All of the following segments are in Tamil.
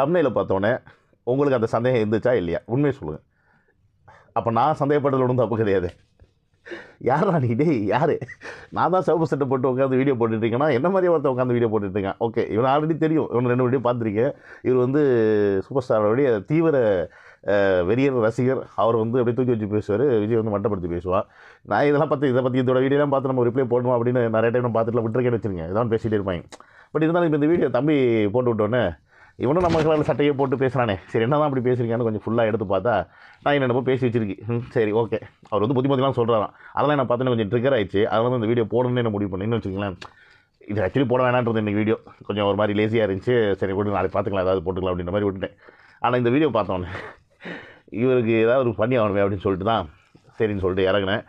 தமிழில் பார்த்தோன்னே உங்களுக்கு அந்த சந்தேகம் இருந்துச்சா இல்லையா? உண்மையை சொல்லுங்கள் அப்போ நான் சந்தேகப்பட்டதில் ஒன்றும் தப்பு கிடையாது. யாரா நீ? டேய் யார்? நான் தான் சிவப்பு சட்டை போட்டு உட்காந்து வீடியோ போட்டுட்ருக்கேன்னா என்ன மாதிரி ஒருத்தர் உட்காந்து வீடியோ போட்டுட்ருக்கேன் ஓகே இவன் ஆல்ரெடி தெரியும். இவன் ரெண்டு வீடியோ பார்த்துருக்கேன். இவர் வந்து சூப்பர் ஸ்டாரோடைய தீவிர வெறியர் ரசிகர். அவர் வந்து அப்படியே தூக்கி வச்சு பேசுவார். விஜய் வந்து மட்டப்படுத்தி பேசுவான். நான் இதெல்லாம் பார்த்து இதை பற்றி இதோட வீடியோலாம் பார்த்து நம்ம ரிப்ளை போடணும் அப்படின்னு நிறைய டைம் பார்த்துட்டு விட்டுருக்கேன்னு வச்சுருங்க இதான் பேசிகிட்டே இருப்பாங்க. பட் இருந்தாலும் இப்போ இந்த வீடியோ தம்பி போட்டு விட்டோன்னே இவனும் நம்ம கலரில் சட்டையை போட்டு பேசுகிறானே சரி என்ன தான் அப்படி பேசுகிறீங்கன்னு கொஞ்சம் ஃபுல்லாக எடுத்து பார்த்தா நான் என்னென்னமோ பேசி வச்சிருக்கு ம், சரி ஓகே அவர் வந்து புத்தி புத்திலாம் சொல்கிறாராம் அதெல்லாம் நான் பார்த்தேன்னு கொஞ்சம் ட்ரிகர் ஆயிடுச்சு. அதனால தான் இந்த வீடியோ போடணும்னு என்ன முடிவு பண்ணேன்னு வச்சுக்கலாம் இது ஆக்சுவலி போட வேணான்றது இந்த வீடியோ கொஞ்சம் ஒரு மாதிரி லேசியாக இருந்துச்சு. சரி கூட நாளைக்கு பார்த்துக்கலாம். ஏதாவது போட்டுக்கலாம் அப்படின்ற மாதிரி விட்டுட்டேன். ஆனால் இந்த வீடியோ பார்த்தோன்னே இவருக்கு ஏதாவது ஒரு பண்ணி ஆகணுமே அப்படின்னு சொல்லிட்டு தான் சரின்னு சொல்லிட்டு இறங்கினேன்.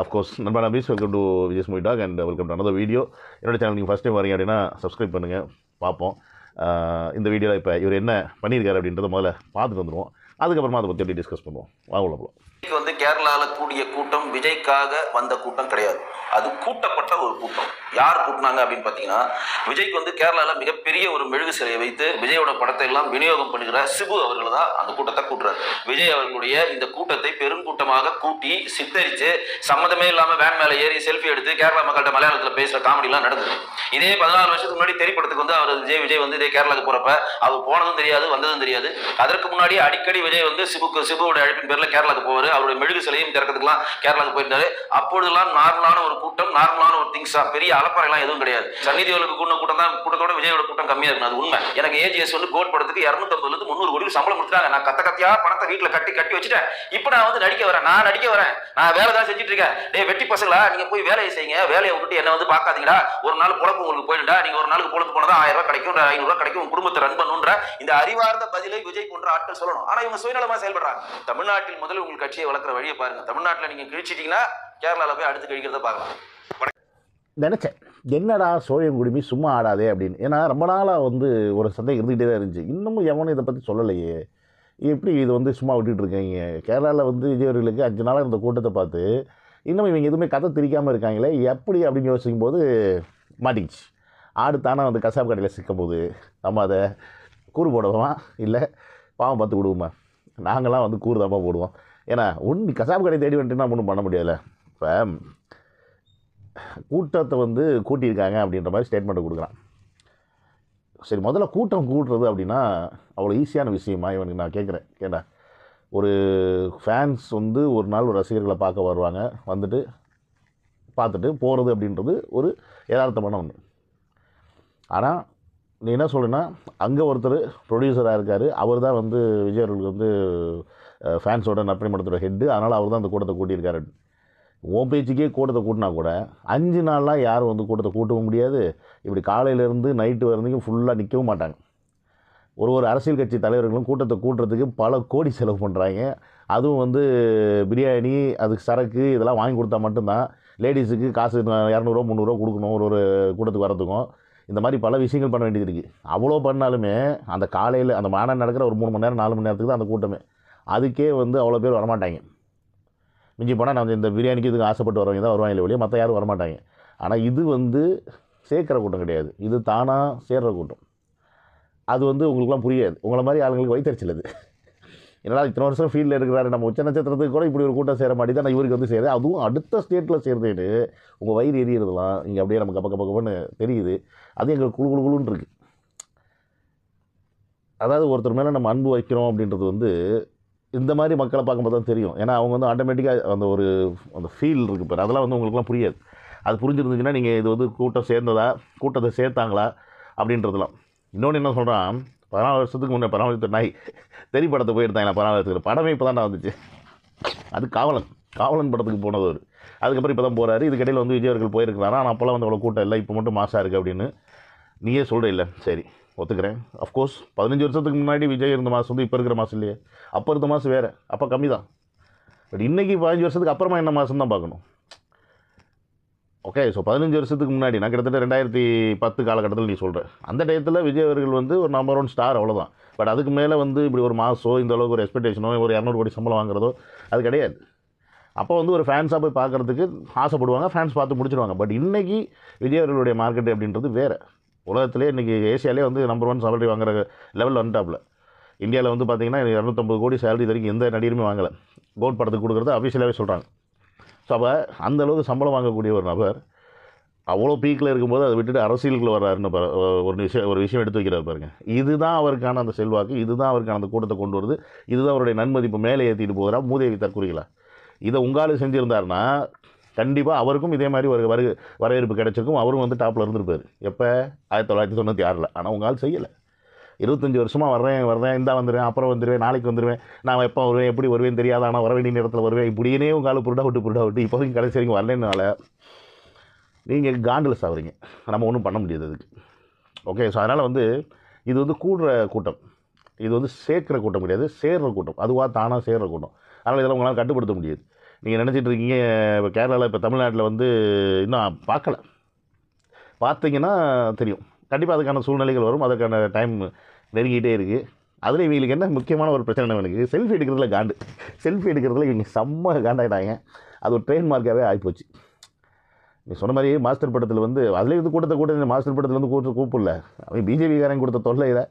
அஃப்கோர்ஸ் நண்பா Nabees welcome to Vijay movie talk and welcome to another video என்னோட சேனல் நீங்கள் ஃபஸ்ட் டைம் வரீங்க அப்படின்னா சப்ஸ்கிரைப் பண்ணுங்கள் பார்ப்போம். இந்த வீடியோவில் இப்போ இவர் என்ன பண்ணியிருக்காரு அப்படின்றத முதல்ல பார்த்துட்டு வந்துடுவோம் அதுக்கப்புறமா அதை பற்றி எப்படி டிஸ்கஸ் பண்ணுவோம். வாங்க உள்ள போகலாம் வந்து கேரளாவில் கூடிய கூட்டம் விஜய்க்காக வந்த கூட்டம் கிடையாது. அது கூட்டப்பட்ட ஒரு கூட்டம். யார் கூட்டினாங்க அப்படின்னு பார்த்தீங்கன்னா விஜய்க்கு வந்து கேரளாவில் மிகப்பெரிய ஒரு மெழுகு சிலையை வைத்து விஜயோட படத்தை எல்லாம் விநியோகம் பண்ணுகிற சிபு அவர்கள் தான் அந்த கூட்டத்தை கூட்டுறாரு. விஜய் அவர்களுடைய இந்த கூட்டத்தை பெருங்கூட்டமாக கூட்டி சித்தரித்து சம்மதமே இல்லாமல் வேன் மேலே ஏறி செல்ஃபி எடுத்து கேரளா மக்கள்கிட்ட மலையாளத்தில் பேசுகிற காமெடிலாம் நடந்தது. இதே பதினாறு வருஷத்துக்கு முன்னாடி திரைப்படத்துக்கு வந்து அவர் விஜய் விஜய் வந்து இதே கேரளாவுக்கு போகிறப்ப அவர் போனதும் தெரியாது வந்ததும் தெரியாது. அதற்கு முன்னாடி அடிக்கடி விஜய் வந்து சிபுக்கு சிபுவோட அழைப்பின் பேரில் கேரளாவுக்கு போவார். அவருடைய மெழுகு சிலையும் திறக்கிறதுக்குலாம் கேரளாவுக்கு போயிருந்தாரு. அப்பொழுதெல்லாம் நார்மலான ஒரு கூட்டம் நார்மலான ஒரு திங்ஸா பெரிய அலப்பறைலாம் எதுவும் கிடையாது. சன்னி தேவலுக்கு கூட்ட கூட்டம் தான் கூட்டத்தோட விஜயோட கூட்டம் கம்மியா இருக்கும் அது உண்மை. எனக்கு ஏஜிஎஸ் வந்து கோட் படத்துக்கு இரநூத்தம்பதுல இருந்து முந்நூறு கோடி சம்பளம் கொடுத்துட்டாங்க. நான் கத்த கத்தியா பணத்தை வீட்டுல கட்டி கட்டி வச்சுட்டேன். இப்போ நான் வந்து நடிக்க வரேன். நான் நடிக்க வரேன். நான் வேலை தான் செஞ்சுட்டு இருக்கேன். டேய் வெட்டி பசங்களா நீங்க போய் வேலையை செய்யுங்க. வேலையை விட்டுட்டு என்ன வந்து பார்க்காதீங்கடா. ஒரு நாள் பொழப்பு உங்களுக்கு போயிடுடா நீங்க ஒரு நாளுக்கு பொழுது போனதா ஆயிரம் ரூபாய் கிடைக்கும் ஐநூறு ரூபாய் கிடைக்கும். உங்க குடும்பத்தை ரன் பண்ணுன்ற இந்த அறிவார்ந்த பதிலை விஜய் போன்ற ஆட்கள் சொல்லணும். ஆனா இவங்க சுயநலமா செயல்படுறாங்க. தமிழ்நாட்டில் முதல்ல உங்கள் கட்சியை வளர்க்குற வழியை பாருங்க. தமிழ்நாட்டில் நீங்க கிழிச்சிட்டீங்கன்னா கேரளாவில் போய் அடுத்து கழிக்கிறத பார்க்கலாம். நினச்சேன். என்னடா சோழியம் குடுமி சும்மா ஆடாதே அப்படின்னு. ஏன்னா ரொம்ப நாளாக வந்து ஒரு சந்தேகம் இருந்துகிட்டே தான் இருந்துச்சு. இன்னமும் எவனும் இதை பற்றி சொல்லலையே. எப்படி இது வந்து சும்மா விட்டுட்டு இருக்கீங்க? கேரளாவில் வந்து விஜயவர்களுக்கு அஞ்சு நாளாக இருந்த கூட்டத்தை பார்த்து இன்னும் இவங்க எதுவுமே கதை திரிக்காமல் இருக்காங்களே எப்படி அப்படின்னு யோசிக்கும் போது மாட்டிக்கிச்சு. ஆடு தானே வந்து கசாப் கடையில் சிக்க போகுது நம்ம அதை கூறு போடுவோமா? இல்லை பாவம் பார்த்து விடுவோமா? நாங்களாம் வந்து கூறு தான்ப்பா போடுவோம். ஏன்னா ஒன்று கசாப் கடை தேடி வந்துட்டுனா ஒன்றும் பண்ண முடியாதுல்ல. இப்போ கூட்டத்தை வந்து கூட்டியிருக்காங்க அப்படின்ற மாதிரி ஸ்டேட்மெண்ட்டை கொடுக்குறான். சரி முதல்ல கூட்டம் கூட்டுறது அப்படின்னா அவ்வளோ ஈஸியான விஷயமா? இவனுக்கு நான் கேட்குறேன் கேட்டா. ஒரு ஃபேன்ஸ் வந்து ஒரு நாள் ஒரு ரசிகர்களை பார்க்க வருவாங்க வந்துட்டு பார்த்துட்டு போகிறது அப்படின்றது ஒரு யதார்த்தமான ஒன்று ஆனால் நீ என்ன சொல்லுன்னா அங்கே ஒருத்தர் ப்ரொடியூசராக இருக்கார் அவர் தான் வந்து விஜய் அவர்களுக்கு வந்து ஃபேன்ஸோட நற்பணி மடத்தோட ஹெட்டு அதனால் அவர் தான் அந்த கூட்டத்தை கூட்டியிருக்காரு உன் பேச்சுக்கே கூட்டத்தை கூட்டினா கூட அஞ்சு நாள்லாம் யாரும் வந்து கூட்டத்தை கூட்டவும் முடியாது. இப்படி காலையிலேருந்து நைட்டு வரைக்கும் ஃபுல்லாக நிற்கவும் மாட்டாங்க. ஒரு ஒரு அரசியல் கட்சி தலைவர்களும் கூட்டத்தை கூட்டுறதுக்கு பல கோடி செலவு பண்ணுறாங்க அதுவும் வந்து பிரியாணி அதுக்கு சரக்கு இதெல்லாம் வாங்கி கொடுத்தா மட்டும்தான் லேடிஸுக்கு காசு இரநூறுவா முந்நூறுரூவா கொடுக்கணும் ஒரு ஒரு கூட்டத்துக்கு வரதுக்கும் இந்த மாதிரி பல விஷயங்கள் பண்ண வேண்டியது இருக்குது அவ்வளோ பண்ணாலுமே அந்த காலையில் அந்த மாநாடு நடக்கிற ஒரு மூணு மணி நேரம் நாலு மணி நேரத்துக்கு தான் அந்த கூட்டமே. அதுக்கே வந்து அவ்வளோ பேர் வரமாட்டாங்க. மிஞ்சி போனால் நான் இந்த பிரியாணிக்கு இதுக்கு ஆசைப்பட்டு வரவங்க தான் வருவாங்க வெளியே மற்ற யாரும் வரமாட்டாங்க. ஆனால் இது வந்து சேர்க்குற கூட்டம் கிடையாது. இது தானாக சேர்கிற கூட்டம். அது வந்து உங்களுக்குலாம் புரியாது. உங்களை மாதிரி ஆளுங்களுக்கு வைத்தறிச்சல் அது. என்னடா இத்தனை வருஷம் ஃபீல்டில் இருக்கிறாரு. நம்ம உச்ச நட்சத்திரத்துக்கு கூட இப்படி ஒரு கூட்டம் சேர மாட்டி தான் இவருக்கு வந்து சேருது. அதுவும் அடுத்த ஸ்டேட்டில் சேர்ந்துட்டு உங்கள் வயிறு எரியறதுலாம் இங்கே அப்படியே நமக்கு கப்ப கப்ப கப்பன்னு தெரியுது. அது எங்களுக்கு குழு குழு குழுன்னு இருக்குது அதாவது ஒருத்தர் மேலே நம்ம அன்பு வைக்கிறோம் அப்படின்றது வந்து இந்த மாதிரி மக்களை பார்க்கும்போது தான் தெரியும். ஏன்னா அவங்க வந்து ஆட்டோமேட்டிக்காக அந்த ஒரு அந்த ஃபீல் இருக்குது பாரு. அதெல்லாம் வந்து உங்களுக்குலாம் புரியாது. அது புரிஞ்சிருந்துச்சுன்னா நீங்கள் இது வந்து கூட்டம் சேர்ந்ததா கூட்டத்தை சேர்த்தாங்களா அப்படின்றதுலாம் இன்னொன்று என்ன சொல்கிறான் பதினாலு வருஷத்துக்கு முன்னே பராமரித்த நாய் தெரி படத்தை போயிருந்தாங்க பதினாலு வருஷத்துக்கு படமே இப்போ தான் வந்துச்சு. அது காவலன். காவலன் படத்துக்கு போனது அவர். அதுக்கப்புறம் இப்போ தான் போகிறாரு இதுக்கிடையில் வந்து விஜய் அவர்கள் போயிருக்கிறாரா? ஆனால் அப்போல்லாம் வந்து அவ்வளோ கூட்டம் இல்லை. இப்போ மட்டும் மாசாக இருக்குது அப்படின்னு நீயே சொல்கிற இல்லை. சரி. ஒத்துக்கிறேன். அஃப்கோர்ஸ் பதினஞ்சு வருஷத்துக்கு முன்னாடி விஜய் இருந்த மாதம் வந்து இப்போ இருக்கிற மாதம் இல்லையே. அப்போ இருந்த மாதம் வேறு. அப்போ கம்மி தான் பட் இன்றைக்கி பதினஞ்சு வருஷத்துக்கு அப்புறமா என்ன மாதம் தான் பார்க்கணும். ஓகே ஸோ பதினஞ்சு வருஷத்துக்கு முன்னாடி நான் கிட்டத்தட்ட ரெண்டாயிரத்தி பத்து காலகட்டத்தில் நீ சொல்கிற அந்த டயத்தில் விஜய் அவர்கள் வந்து ஒரு நம்பர் ஒன் ஸ்டார் அவ்வளோதான் பட் அதுக்கு மேலே வந்து இப்படி ஒரு மாதம் இந்த அளவுக்கு ஒரு எக்ஸ்பெக்டேஷனோ ஒரு இரநூறு கோடி சம்பளம் வாங்குறதோ அது கிடையாது. அப்போ வந்து ஒரு ஃபேன்ஸாக போய் பார்க்குறதுக்கு ஆசைப்படுவாங்க ஃபேன்ஸ் பார்த்து முடிச்சிடுவாங்க பட் இன்றைக்கி விஜய் அவர்களுடைய மார்க்கெட் அப்படின்றது வேறு. உலகத்திலே இன்றைக்கி ஏசியாலே வந்து நம்பர் ஒன் சேலரி வாங்குற லெவலில் வந்துட்டாப்புல. இந்தியாவில் வந்து பார்த்தீங்கன்னா இரநூத்தம்பது கோடி சேலரி வரைக்கும் எந்த நடிகருமே வாங்கலை. கோட் படத்துக்கு கொடுக்குறது அஃபிஷியலாகவே சொல்கிறாங்க ஸோ அப்போ அந்த அளவுக்கு சம்பளம் வாங்கக்கூடிய ஒரு நபர் அவ்வளோ பீக்கில் இருக்கும்போது அதை விட்டுட்டு அரசியலுக்குள்ள வர்றாருன்னு ஒரு விஷயம் ஒரு விஷயம் எடுத்து வைக்கிறார் பாருங்க. இதுதான் அவருக்கான அந்த செல்வாக்கு இதுதான் அவருக்கான அந்த கூட்டத்தை கொண்டு வருது இதுதான் அவருடைய நன்மதிப்பு மேலே ஏற்றிட்டு போகிறா மூதேவி தற்குறிகளா இதை உங்களால் செஞ்சுருந்தாருன்னா கண்டிப்பாக அவருக்கும் இதே மாதிரி ஒரு வரு வரவேற்பு கிடச்சிருக்கும். அவரும் வந்து டாப்பில் இருந்திருப்பார். எப்போ? ஆயிரத்தி தொள்ளாயிரத்தி தொண்ணூற்றி ஆறில். ஆனால் உங்கள் ஆள் செய்யலை. இருபத்தஞ்சி வருஷமாக வர்றேன் வர்றேன் இந்தா வந்துடுவேன் அப்புறம் வந்துடுவேன் நாளைக்கு வந்துடுவேன் நான் எப்போ வருவேன் எப்படி வருவேன் தெரியாது. ஆனால் வர வேண்டிய நேரத்தில் வருவேன். இப்படியே உங்கள் ஆள் புருடா விட்டு புருடா விட்டு இப்போதைக்கு கடைசி வரைக்கும் வரலனால நீங்கள் காண்டில் சாவுறீங்க நம்ம ஒன்றும் பண்ண முடியாது அதுக்கு. ஓகே ஸோ அதனால் வந்து இது வந்து கூடுற கூட்டம். இது வந்து சேர்க்குற கூட்டம் கிடையாது. சேர்ற கூட்டம். அதுவாக தானாக சேர்கிற கூட்டம். அதனால் இதெல்லாம் உங்களால் கட்டுப்படுத்த முடியாது. நீங்கள் நினச்சிட்டு இருக்கீங்க இப்போ கேரளாவில் இப்போ தமிழ்நாட்டில் வந்து இன்னும் பார்க்கல. பார்த்தீங்கன்னா தெரியும். கண்டிப்பாக அதுக்கான சூழ்நிலைகள் வரும். அதுக்கான டைம் நெருங்கிட்டே இருக்குது அதில் இவங்களுக்கு என்ன முக்கியமான ஒரு பிரச்சனை எனக்கு செல்ஃபி எடுக்கிறதுல காண்டு. செல்ஃபி எடுக்கிறதுல இவங்க செம்ம காண்டாயிட்டாங்க. அது ஒரு ட்ரெயின் மார்க்காகவே ஆகிப்போச்சு நீ சொன்ன மாதிரி மாஸ்டர் படத்தில் வந்து அதுலேயும் வந்து கூட்டத்தை கூட்ட மாஸ்டர் படத்தில் வந்து கூட்ட கூப்பிடல. அவன் பிஜேபிக்காரன் கொடுத்த தொல்லையில்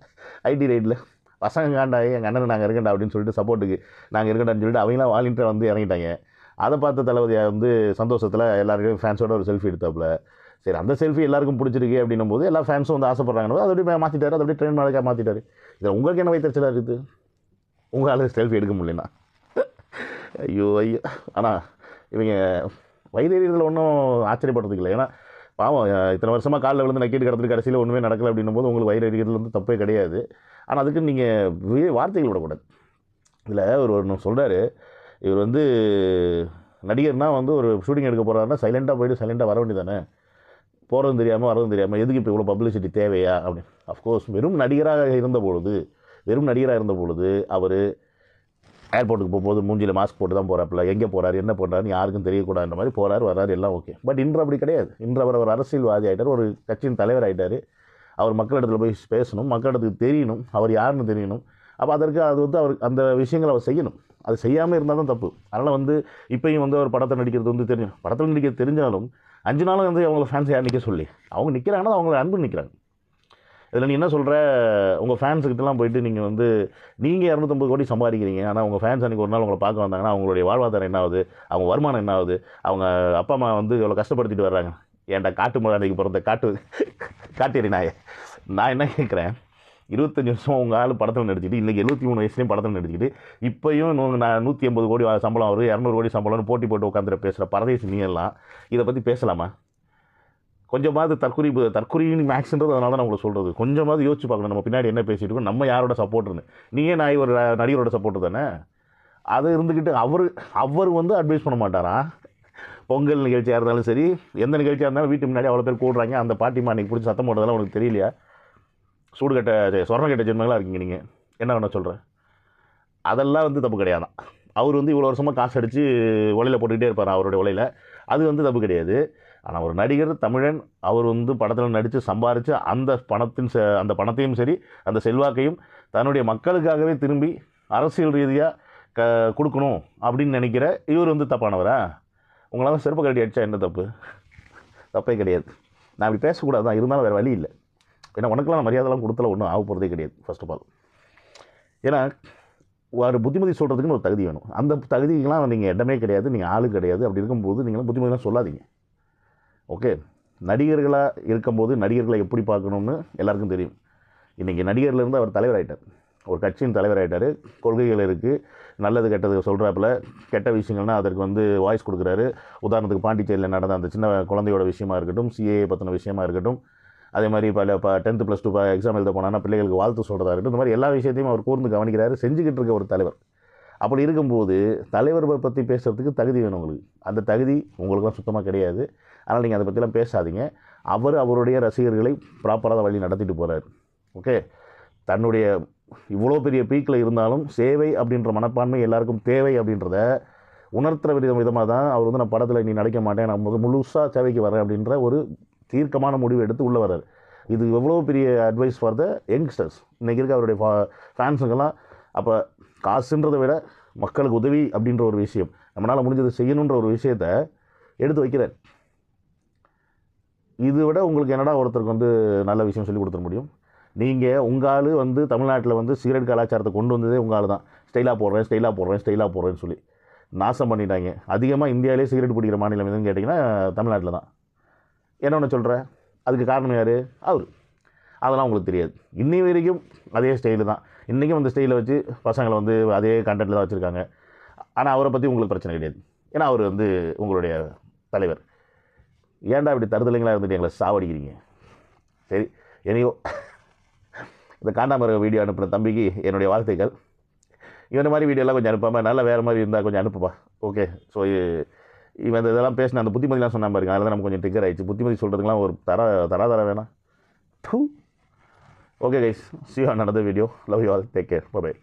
ஐடி ரைடில் பசங்க காண்டாயி எங்கள் அண்ணன் நாங்கள் இருக்கண்டா அப்படின்னு சொல்லிட்டு சப்போர்ட்டுக்கு நாங்கள் இருக்கண்டான்னு சொல்லிட்டு அவங்களாம் வாலின்ட்டு வந்து இறங்கிட்டாங்க. அதை பார்த்த தளபதியாக வந்து சந்தோஷத்தில் எல்லாருக்கும் ஃபேன்ஸோட ஒரு செல்ஃபி எடுத்தாப்புல. சரி அந்த செல்ஃபி எல்லாருக்கும் பிடிச்சிருக்கு அப்படின்னும் போது எல்லா ஃபேன்ஸும் வந்து ஆசைப்படுறாங்க. அதை அப்படியே மாற்றிட்டாரு அதை அப்படியே ட்ரெயின் மார்க்காக மாற்றிட்டாரு இதில் உங்களுக்கு என்ன வைத்தறிச்சலாக இருக்குது? உங்களால் செல்ஃபி எடுக்க முடியலனா ஐயோ ஐயோ. ஆனால் இவங்க வைத்தறியத்தில் ஒன்றும் ஆச்சரியப்படுறதுக்கு இல்லை. ஏன்னா பாவம் இத்தனை வருஷமாக காலில் விழுந்து நக்கிட்டு கிடத்துட்டு கடைசியில் ஒன்றுமே நடக்கலை அப்படின்னும் போது உங்களுக்கு வயிறு அடிக்கிறதுல வந்து தப்பே கிடையாது. ஆனால் அதுக்கு நீங்கள் வார்த்தைகள் விடக்கூடாது இதில் ஒரு ஒன்று சொல்கிறாரு இவர் வந்து நடிகர்னா வந்து ஒரு ஷூட்டிங் எடுக்க போகிறாருன்னா சைலண்ட்டாக போயிட்டு சைலண்ட்டாக வர வேண்டியதானே போகிறதும் தெரியாமல் வரதும் தெரியாமல் எதுக்கு இப்போ இவ்வளோ பப்ளிசிட்டி தேவையா? அப்படின்னு அஃப்கோர்ஸ் வெறும் நடிகராக இருந்த பொழுது வெறும் நடிகராக இருந்த பொழுது அவர் ஏர்போர்ட்டுக்கு போகும்போது மூஞ்சியில் மாஸ்க் போட்டு தான் போகிறாப்புல எங்கே போகிறாரு என்ன பண்ணுறாருன்னு யாருக்கும் தெரியக்கூடாதுன்ற மாதிரி போகிறாரு வர்றாரு எல்லாம் ஓகே பட் இன்று அப்படி கிடையாது. இன்று அவர் ஒரு அரசியல்வாதி ஆகிட்டார் ஒரு கட்சியின் தலைவர் ஆகிட்டார் அவர் மக்களிடத்தில் போய் பேசணும் மக்களிடத்துக்கு தெரியணும் அவர் யாருன்னு தெரியணும். அப்போ அதற்கு அது வந்து அவர் அந்த விஷயங்களை அவர் செய்யணும். அது செய்யாமல் இருந்தால் தான் தப்பு. அதனால் வந்து இப்பயும் வந்து ஒரு படத்தை நடிக்கிறது வந்து தெரியும். படத்தில் நடிக்கிறது தெரிஞ்சாலும் அஞ்சு நாளும் வந்து அவங்கள ஃபேன்ஸ் யார் நிற்க சொல்லி. அவங்க நிற்கிறாங்கன்னா அவங்கள அன்பு நிற்கிறாங்க இதில் நீ என்ன சொல்கிற உங்கள் ஃபேன்ஸுக்கிட்டலாம் போயிட்டு நீங்கள் வந்து நீங்கள் இரநூத்தம்பது கோடி சம்பாதிக்கிறீங்க. ஆனால் உங்கள் ஃபேன்ஸ் அன்றைக்கி ஒரு நாள் உங்களை பார்க்க வந்தாங்கன்னா அவங்களுடைய வாழ்வாதாரம் என்ன ஆகுது? அவங்க வருமானம் என்ன ஆகுது? அவங்க அப்பா அம்மா வந்து இவ்வளோ கஷ்டப்படுத்திட்டு வர்றாங்க. ஏன்டா காட்டு மழை அன்றைக்கி பிறந்த காட்டு காட்டேரி நாயை. நான் என்ன கேட்குறேன்? இருபத்தஞ்சி வருஷம் உங்கள் ஆள் படத்தில் நடிச்சிட்டு இன்றைக்கி எழுபத்தி மூணு வயசுலேயும் படத்தில் நடிச்சிட்டு இப்போயும் நான் நூற்றி ஐம்பது கோடி சம்பளம் வரும் இரநூறு கோடி சம்பளம்னு போட்டி போட்டு உட்காந்துட்டு பேசுகிற பரதேசி நீ எல்லாம் இதை பற்றி பேசலாமா? கொஞ்சமாவது தற்குறி தற்குறின்னு மேக்ஸ்ன்றது அதனால தான் உங்களை சொல்கிறது கொஞ்சமாவது யோசிச்சு பார்க்கணும். நம்ம பின்னாடி என்ன பேசிட்டு இருக்கோம் நம்ம யாரோட சப்போர்ட்னு நீயே நான் ஒரு நடிகரோட சப்போர்ட் தானே? அது இருந்துக்கிட்டு அவர் அவர் வந்து அட்வைஸ் பண்ண மாட்டாரா? பொங்கல் நிகழ்ச்சியாக இருந்தாலும் சரி எந்த நிகழ்ச்சியாக இருந்தாலும் வீட்டு முன்னாடி அவ்வளோ பேர் கூடுறாங்க. அந்த பாட்டிமா அன்றைக்கி பிடிச்சி சத்தம் போட்டதெல்லாம் உனக்கு தெரியலையா? சூடுகட்ட சொர்ணக்கட்ட ஜென்மங்களாக இருக்கீங்க நீங்கள் என்ன பண்ண சொல்கிறேன் அதெல்லாம் வந்து தப்பு கிடையாதான். அவர் வந்து இவ்வளோ வருஷமாக காசு அடித்து உலையில் போட்டுக்கிட்டே இருப்பார் அவருடைய உலையில் அது வந்து தப்பு கிடையாது. ஆனால் ஒரு நடிகர் தமிழன் அவர் வந்து படத்தில் நடித்து சம்பாரித்து அந்த பணத்தின் செ அந்த பணத்தையும் சரி அந்த செல்வாக்கையும் தன்னுடைய மக்களுக்காகவே திரும்பி அரசியல் ரீதியாக க கொடுக்கணும் அப்படின்னு நினைக்கிற இவர் வந்து தப்பானவரா? உங்களால் செருப்பு கட்டி அடித்தா என்ன தப்பு? தப்பே கிடையாது. நான் அப்படி பேசக்கூடாது தான் இருந்தாலும் வேறு வழி இல்லை. ஏன்னா உனக்கெல்லாம் மரியாதைலாம் கொடுத்தல ஒன்றும் ஆக போகிறதே கிடையாது ஃபர்ஸ்ட் ஆஃப் ஆல் ஏன்னா ஒரு புத்திமதி சொல்கிறதுக்குன்னு ஒரு தகுதி வேணும். அந்த தகுதிக்கெலாம் நீங்கள் இடமே கிடையாது நீங்கள் ஆளு கிடையாது. அப்படி இருக்கும்போது நீங்களும் புத்திமதிலாம் சொல்லாதீங்க. ஓகே நடிகர்களாக இருக்கும்போது நடிகர்களை எப்படி பார்க்கணும்னு எல்லாருக்கும் தெரியும். இன்றைக்கி நடிகர்லேருந்து அவர் தலைவராயிட்டார் ஒரு கட்சியின் தலைவராயிட்டார் கொள்கைகள் இருக்குது நல்லது கெட்டது சொல்கிறாப்புல கெட்ட விஷயங்கள்னா அதற்கு வந்து வாய்ஸ் கொடுக்குறாரு. உதாரணத்துக்கு பாண்டிச்சேரியில் நடந்த அந்த சின்ன குழந்தையோட விஷயமா இருக்கட்டும் சிஏ பற்றின விஷயமா இருக்கட்டும் அதே மாதிரி பல இப்போ டென்த்து ப்ளஸ் டூ எக்ஸாம் எழுத போனான்னா பிள்ளைகளுக்கு வாழ்த்து சொல்கிறதா இருக்கட்டும் இந்த மாதிரி எல்லா விஷயத்தையும் அவர் கூர்ந்து கவனிக்கிறாரு செஞ்சுக்கிட்டு இருக்க ஒரு தலைவர். அப்படி இருக்கும்போது தலைவர் பற்றி பேசுகிறதுக்கு தகுதி வேணும் உங்களுக்கு. அந்த தகுதி உங்களுக்குலாம் சுத்தமாக கிடையாது. அதனால் நீங்கள் அதை பற்றிலாம் பேசாதீங்க. அவர் அவருடைய ரசிகர்களை ப்ராப்பராக வழி நடத்திட்டு போகிறார் ஓகே தன்னுடைய இவ்வளோ பெரிய பீக்கில் இருந்தாலும் சேவை அப்படின்ற மனப்பான்மை எல்லாருக்கும் தேவை அப்படின்றத உணர்த்துற விதம் விதமாக தான் அவர் வந்து நான் படத்தில் நீ நடிக்க மாட்டேன். நான் முழுசாக சேவைக்கு வரேன் அப்படின்ற ஒரு தீர்க்கமான முடிவு எடுத்து உள்ளே வர்றார். இது எவ்வளோ பெரிய அட்வைஸ் ஃபார் த யங்ஸ்டர்ஸ் இன்றைக்கி இருக்க அவருடைய ஃபேன்ஸுங்கெல்லாம் அப்போ காசுன்றதை விட மக்களுக்கு உதவி அப்படின்ற ஒரு விஷயம். நம்மளால் முடிஞ்சதை செய்யணுன்ற ஒரு விஷயத்தை எடுத்து வைக்கிறார் இது விட உங்களுக்கு என்னடா ஒருத்தருக்கு வந்து நல்ல விஷயம் சொல்லி கொடுத்துட முடியும்? நீங்கள் உங்கள் ஆள் வந்து தமிழ்நாட்டில் வந்து சிகரெட் கலாச்சாரத்தை கொண்டு வந்ததே உங்கள் ஆள் தான். ஸ்டைலாக போடுறேன் ஸ்டைலாக போடுறேன் ஸ்டைலாக போடுறேன்னு சொல்லி. நாசம் பண்ணிட்டாங்க. அதிகமாக இந்தியாவிலே சிகரெட் பிடிக்கிற மாநிலம் எதுன்னு கேட்டிங்கன்னா தமிழ்நாட்டில் தான். என்ன ஒன்று சொல்கிற அதுக்கு காரணம் யார்? அவர். அதெல்லாம் உங்களுக்கு தெரியாது. இன்னி வரைக்கும் அதே ஸ்டைலு தான். இன்றைக்கும் அந்த ஸ்டைலை வச்சு பசங்களை வந்து அதே கண்டென்ட்டில் தான் வச்சுருக்காங்க. ஆனால் அவரை பற்றி உங்களுக்கு பிரச்சனை கிடையாது. ஏன்னா அவர் வந்து உங்களுடைய தலைவர். ஏன்டா இப்படி தருதலைங்களா இருந்துட்டு எங்களை சாவடிக்கிறீங்க? சரி எனியோ இந்த காண்டாமர வீடியோ அனுப்புன தம்பிக்கு என்னுடைய வாழ்த்துக்கள். இவன மாதிரி வீடியோலாம் கொஞ்சம் அனுப்பாமல் நல்லா வேறு மாதிரி இருந்தால் கொஞ்சம் அனுப்புப்பா. ஓகே ஸோ இவன் இந்த இதெல்லாம் பேசின அந்த புத்திமதிலாம் சொன்னால் பாருங்க. அதில் நமக்கு கொஞ்சம் ட்ரிகர் ஆயிடுச்சு. புத்திமதி சொல்கிறதுக்குலாம் ஒரு தர தரா தர வேணாம் okay guys see on another video love you all take care bye